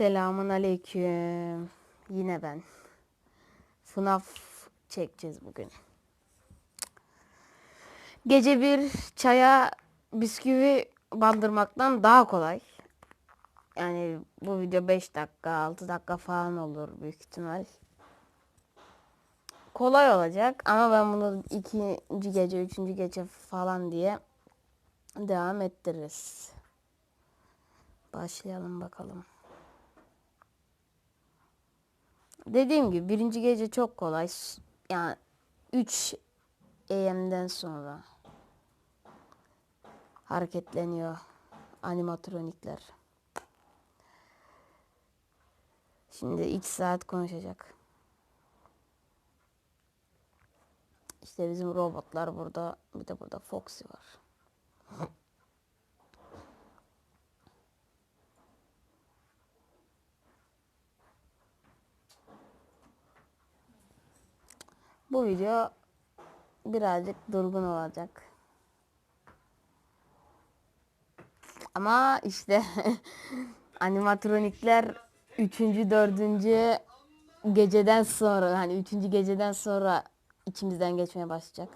Selamun aleyküm. Yine ben. FNAF çekeceğiz bugün. Gece bir çaya bisküvi bandırmaktan daha kolay. Yani bu video 5 dakika, 6 dakika falan olur büyük ihtimal. Kolay olacak ama ben bunu ikinci gece, üçüncü gece falan diye devam ettiririz. Başlayalım bakalım. Dediğim gibi birinci gece çok kolay. Yani 3 AM'den sonra hareketleniyor animatronikler. Şimdi 2 saat konuşacak. İşte bizim robotlar burada. Bir de burada Foxy var. Bu video birazcık durgun olacak. Ama işte animatronikler 3. 4. geceden sonra hani 3. geceden sonra içimizden geçmeye başlayacak.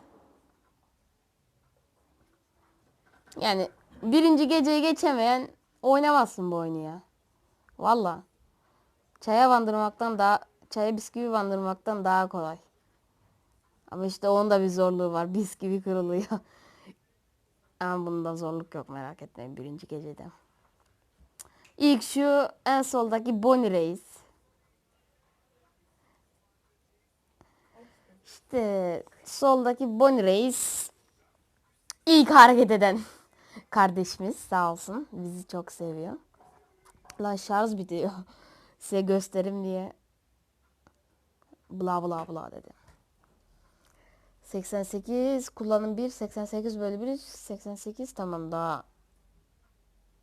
Yani birinci geceyi geçemeyen oynamazsın bu oyunu ya. Valla. Çaya bandırmaktan daha çaya bisküvi bandırmaktan daha kolay. Ama işte onun da bir zorluğu var. Bisküvi kırılıyor. Ama bunda zorluk yok merak etmeyin birinci gecede. İlk şu en soldaki Bonnie Reis. İşte soldaki Bonnie Reis ilk hareket eden kardeşimiz sağ olsun. Bizi çok seviyor. Lan şarj bitiyor. Size gösterim diye bla bla bla dedi. 88 kullanım 1 88 bölü 1 88 tamam daha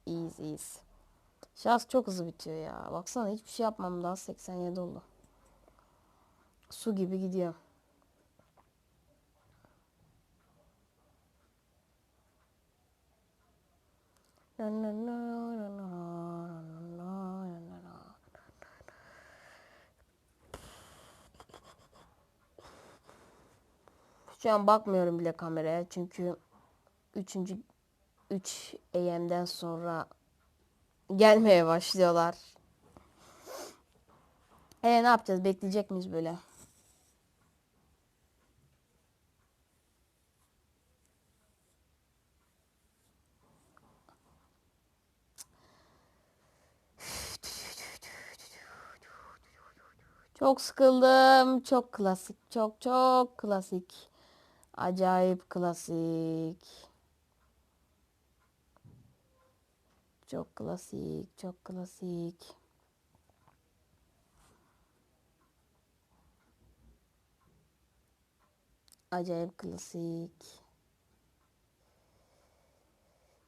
iyiyiz iyiyiz. Şarj çok hızlı bitiyor ya. Baksana hiçbir şey yapmam daha 87 oldu. Su gibi gidiyor. Şu an bakmıyorum bile kameraya çünkü 3. 3 AM'den sonra gelmeye başlıyorlar. E ne yapacağız? Bekleyecek miyiz böyle? Çok sıkıldım. Çok klasik. Çok çok klasik. Acayip klasik. Çok klasik. Çok klasik. Acayip klasik.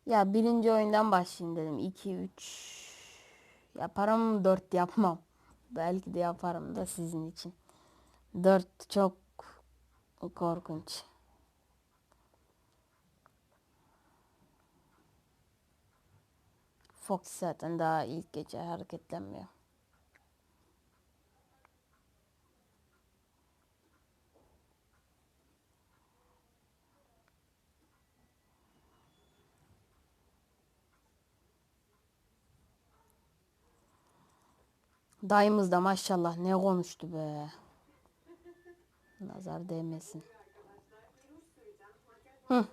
Ya birinci oyundan başlayayım dedim. 2 3 yaparım 4 yapmam. Belki de yaparım da sizin için. 4 çok korkunç. Fox zaten daha ilk gece hareketlenmiyor. Dayımız da maşallah ne konuştu be. Nazar değmesin. Hı.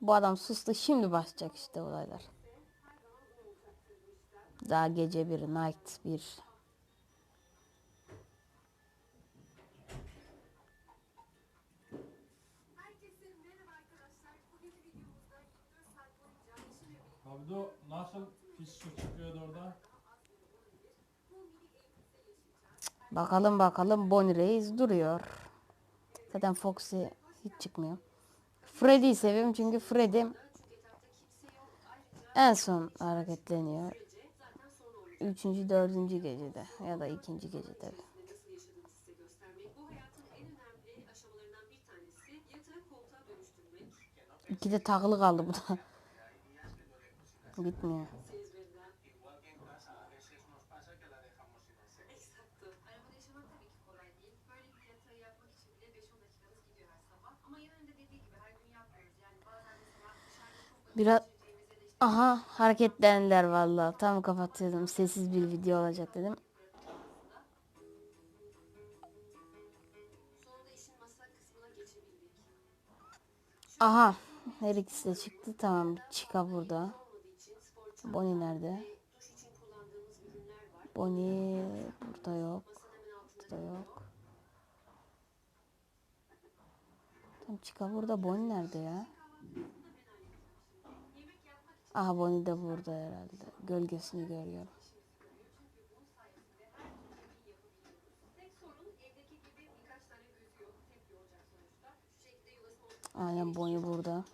Bu adam sustu şimdi başlayacak işte olaylar. Daha gece bir, night bir. Abdo nasıl pis su çıkıyordu orada? Bakalım bakalım Bonnie Reis duruyor. Zaten Foxy hiç çıkmıyor. Freddy'yi seviyorum çünkü Freddy en son hareketleniyor üçüncü, dördüncü gecede ya da ikinci gecede. İki de takılı kaldı bu da. Bitmiyor. Biraz aha hareketlendiler vallahi. Tam kapatıyordum. Sessiz bir video olacak dedim. Aha. Her ikisi de çıktı. Tamam. Chica burada. Bonnie nerede? Bonnie burada yok. Burada yok. Tam Chica burada. Bonnie nerede ya? Aha Bonnie de burada herhalde. Gölgesini görüyorum. Aynen Bonnie burada.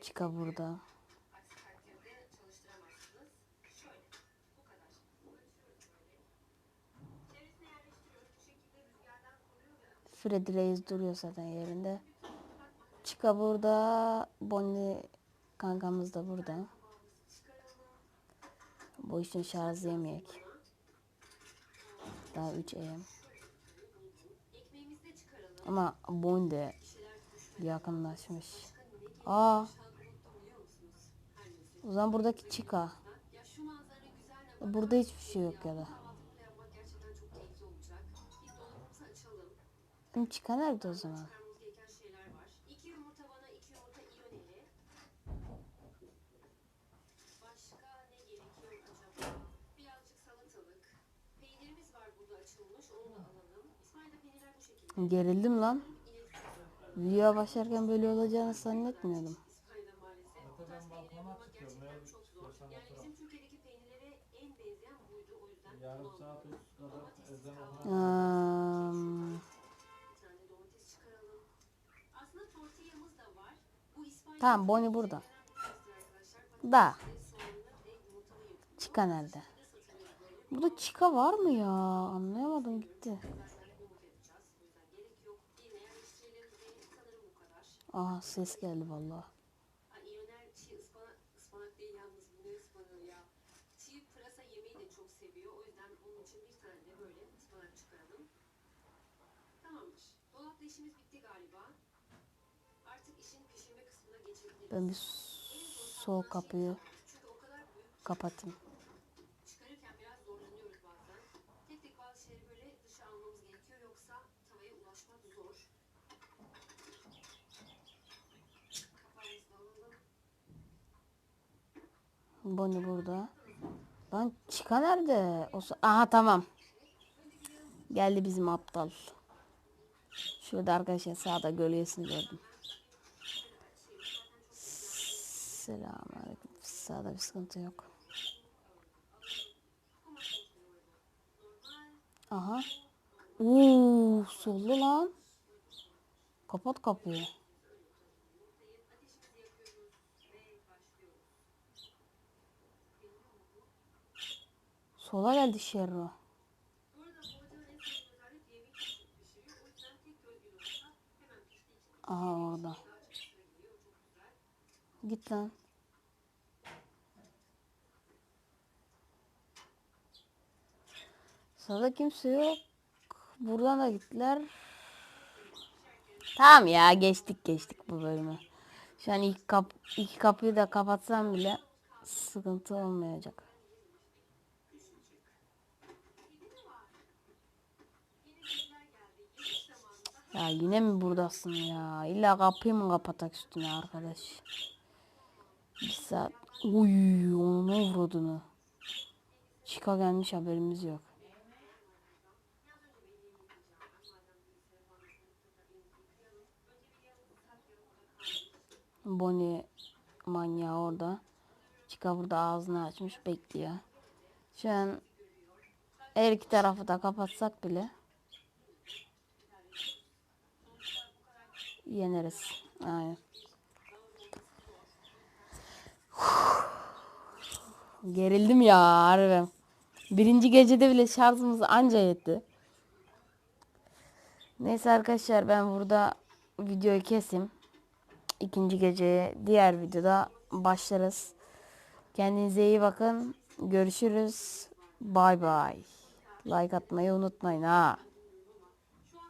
Chica burada. Freddy Reis duruyor zaten yerinde. Chica burada. Bonnie kankamız da burada. Bu işin şarjı yemeyek. Daha 3 AM. Ama Bonnie de yakınlaşmış. Aa. O zaman buradaki Chica. Burada hiçbir şey yok ya da. Chica nerede o zaman? İki yumurta bana, iki yumurta İyoneli. Başka ne gerekiyor acaba? Birazcık salatalık. Peynirimiz var burada açılmış, onu da alalım. İsmail'de peynirler bu şekilde. Gerildim lan. Video başlarken böyle olacağını zannetmiyordum. İsmail'de maalesef. Zaten ben balkona çıkıyorum. Eğer istiyorsan Yani oturalım. bizim Türkiye'deki peynirlere en benzeyen buydu. O yüzden Yarım saat üst kadar ezan okuna. Hmm, bir tane domates çıkaralım. Aslında tortillamız da var. Bu İspanya tamam Bonnie burada. Da. Chica nerede? Burada Chica var mı ya? Anlayamadım gitti. Aha ses geldi vallahi. Ay İyoner çiğ ıspanak, ıspanak değil yalnız bu ne ıspanağı ya. Çiğ pırasa yemeği de çok seviyor. O yüzden onun için bir tane de böyle ıspanak çıkaralım. Tamamdır. Dolapta işimiz bitti galiba. Artık işin pişirme kısmına geçebiliriz. Ben bir sol kapıyı kapatayım. Bonnie burada. Lan Chica nerede? O sa- Aha tamam. Geldi bizim aptal. Şurada arkadaşlar sağda gölgesini gördüm. Selamünaleyküm. Sağda bir sıkıntı yok. Aha. Oo, soldu lan. Kapat kapıyı. Sola geldi Şerro. Aha orada. Git lan. Sağda kimse yok. Buradan da gittiler. Tamam ya geçtik geçtik bu bölümü. Şu an ilk kap iki kapıyı da kapatsam bile sıkıntı olmayacak. Ya yine mi buradasın ya? İlla kapıyı mı kapatak üstüne arkadaş? Bir saat. Uy onu ne vurdunu. Chica gelmiş haberimiz yok. Bonnie manyağı orada. Chica burada ağzını açmış bekliyor. Şu an her iki tarafı da kapatsak bile yeneriz. Aynen. Gerildim ya harbi. Birinci gecede bile şarjımız anca yetti. Neyse arkadaşlar ben burada videoyu keseyim. İkinci geceye diğer videoda başlarız. Kendinize iyi bakın. Görüşürüz. Bay bay. Like atmayı unutmayın ha.